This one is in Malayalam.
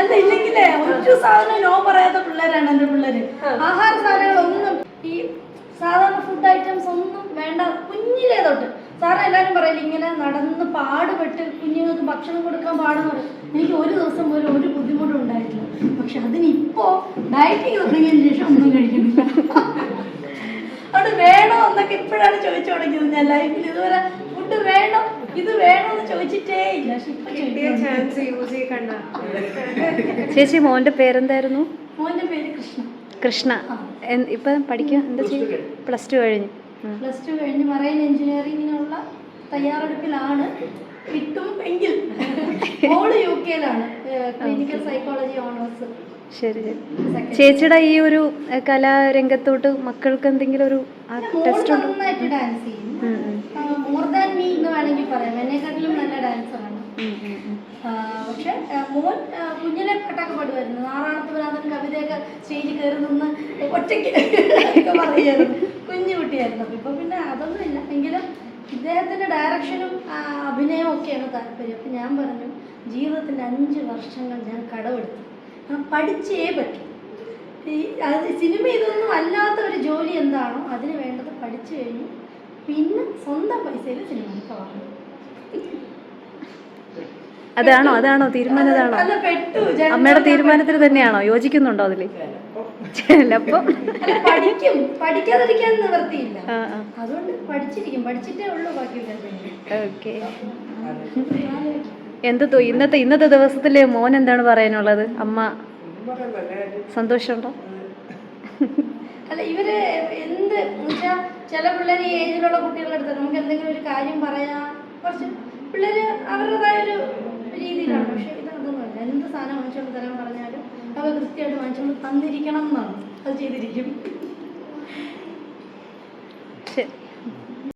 അല്ല ഇല്ലെങ്കിലേ ഒരു സാധനം നോ പറയാത്ത പിള്ളേരാണ് എന്റെ പിള്ളേര്. ആഹാര സാധനങ്ങളൊന്നും ഈ സാധാരണ ഫുഡ് ഐറ്റംസ് ഒന്നും വേണ്ട കുഞ്ഞിലേ തൊട്ട്. സാറ് എല്ലാവരും പറയില്ല ഇങ്ങനെ നടന്ന് പാടുപെട്ട് കുഞ്ഞുങ്ങൾക്ക് ഭക്ഷണം കൊടുക്കാൻ പാടുന്നു എനിക്ക് ഒരു ദിവസം പോലും ഒരു ബുദ്ധിമുട്ടും ഉണ്ടായിട്ടില്ല. പക്ഷെ അതിനിപ്പോ ഡയറ്റിങ് തുടങ്ങിയതിന് ശേഷം ഒന്നും കഴിക്കുന്നില്ല. അവിടെ വേണോ എന്നൊക്കെ ഇപ്പോഴാണ് ചോദിച്ചു തുടങ്ങിയത് ഞാൻ ലൈഫിൽ ഇതുവരെ ഫുഡ് വേണം? ഇത് വേണം? ചോദിച്ചിട്ടേ ഇല്ല. ചാൻസ് യൂസ് ചേച്ചി മോന്റെ പേരെന്തായിരുന്നു? മോന്റെ പേര് കൃഷ്ണ. കൃഷ്ണ. ഇപ്പം പഠിക്കുക എന്താ ചെയ്യും? പ്ലസ് ടു കഴിഞ്ഞ്. പ്ലസ് ടു കഴിഞ്ഞ് മറൈൻ എഞ്ചിനീയറിങ്ങിനുള്ള തയ്യാറെടുപ്പിലാണ്. കിട്ടും എങ്കിൽ. മോൾ യു കെയിലാണ്. ക്ലിനിക്കൽ സൈക്കോളജി ഓണേഴ്സ് ശരി ശരി. ചേച്ചിയുടെ ഈ ഒരു കലാരംഗത്തോട്ട് മക്കൾക്ക് എന്തെങ്കിലും ഒരു മോൾ ടെസ്റ്റ് നന്നായിട്ട് ഡാൻസ് ചെയ്യും. മോർ ദാൻ മീ എന്ന് വേണമെങ്കിൽ പറയാം. എന്നെക്കാട്ടിലും നല്ല ഡാൻസറാണ്. പക്ഷെ മോൻ കുഞ്ഞിലെ പാട്ടൊക്കെ പാടുമായിരുന്നു. നാറാണത്ത് ഭ്രാന്തൻ കവിതയൊക്കെ സ്റ്റേജിൽ കയറി നിന്ന് ഒറ്റയ്ക്ക് പറയുമായിരുന്നു. കുഞ്ഞു കുട്ടിയായിരുന്നു. അപ്പം ഇപ്പം പിന്നെ അതൊന്നും ഇല്ല എങ്കിലും ഇദ്ദേഹത്തിന്റെ ഡയറക്ഷനും ആ, അഭിനയവും ഒക്കെയാണ് താല്പര്യം. അപ്പം ഞാൻ പറഞ്ഞു ജീവിതത്തിന്റെ അഞ്ച് വർഷങ്ങൾ ഞാൻ കടമെടുത്തു. പഠിച്ചേ പറ്റും. ഈ അത് സിനിമ ഇതൊന്നും അല്ലാത്ത ഒരു ജോലി എന്താണോ അതിന് വേണ്ടത് പഠിച്ചു കഴിഞ്ഞു പിന്നെ സ്വന്തം പൈസയിൽ സിനിമ വാങ്ങും അതാണോ അതാണോ തീരുമാനം അതാണോ അമ്മയുടെ തീരുമാനത്തിന് തന്നെയാണോ? യോജിക്കുന്നുണ്ടോ അതിൽ ചിലപ്പോ. പഠിക്കും. പഠിക്കാതിരിക്കാൻ നിവർത്തിയില്ല അതുകൊണ്ട് പഠിച്ചിരിക്കും. പഠിച്ചിട്ടേ ഉള്ളൂ ബാക്കി ഓക്കെ. എന്ത് തോ- ഇന്നത്തെ ഇന്നത്തെ ദിവസത്തിൽ മോൻ എന്താണ് പറയാനുള്ളത്? അമ്മ സന്തോഷമുണ്ടോ? അല്ല ഇവർ എന്ത് വെച്ചാൽ ചില പിള്ളേർ ഈ ഏജിലുള്ള കുട്ടികളുടെ അടുത്ത് നമുക്ക് എന്തെങ്കിലും ഒരു കാര്യം പറയാം? കുറച്ച് പിള്ളേര് അവരുടേതായ ഒരു രീതിയിലാണ്. പക്ഷെ ഇത് അതൊന്നുമല്ല എന്ത് സാധനം മനുഷ്യരോട് തരാൻ പറഞ്ഞാലും അവർ കൃത്യമായിട്ട് മനുഷ്യരോട് തന്നിരിക്കണം എന്നാണ്. അത് ചെയ്തിരിക്കും. ശരി.